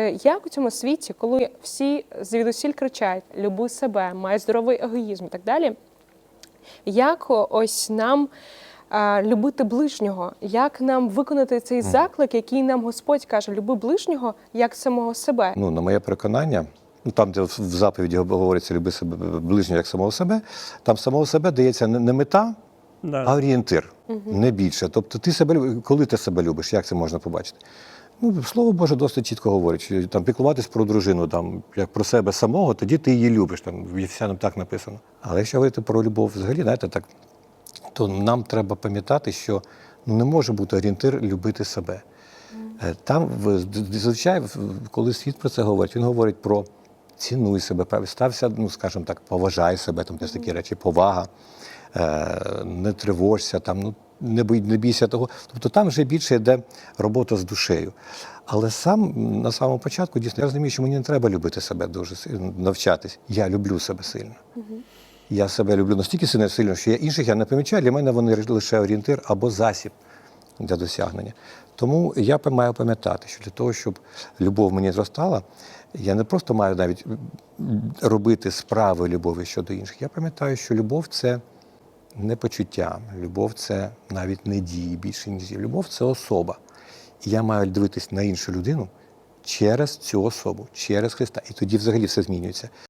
Е, Як у цьому світі, коли всі звідусіль кричать люби себе, май здоровий егоїзм і так далі, як ось нам а, любити ближнього, як нам виконати цей заклик, який нам Господь каже, люби ближнього як самого себе? Ну, на моє переконання, ну там, де в заповіді говориться люби себе ближнього як самого себе, там самого себе дається не мета, Да. а орієнтир, не більше. Тобто, ти себе коли ти себе любиш, як це можна побачити? Ну, слово Боже досить чітко говорить, що там піклуватись про дружину, там як про себе самого, тоді ти її любиш. Там в Єфесянам так написано. Але якщо говорити про любов взагалі, знаєте, так, то нам треба пам'ятати, що ну, не може бути орієнтир любити себе. Е, Там, зазвичай, коли світ про це говорить, він говорить про цінуй себе, стався, ну, скажімо так, поважай себе, там теж такі речі, повага, е, не тривожся, там, ну, не, бій, не бійся того. Тобто там вже більше йде робота з душею. Але сам на самому початку дійсно я розумію, що мені не треба любити себе дуже навчатись. Я люблю себе сильно. Я себе люблю настільки сильно, сильно, що я інших я не помічаю. Для мене вони лише орієнтир або засіб для досягнення. Тому я маю пам'ятати, що для того, щоб любов мені зростала, я не просто маю навіть робити справи любові щодо інших. Я пам'ятаю, що любов це не почуття, любов це навіть не дії більше ніж. Любов це особа. І я маю дивитись на іншу людину через цю особу, через Христа. І тоді взагалі все змінюється.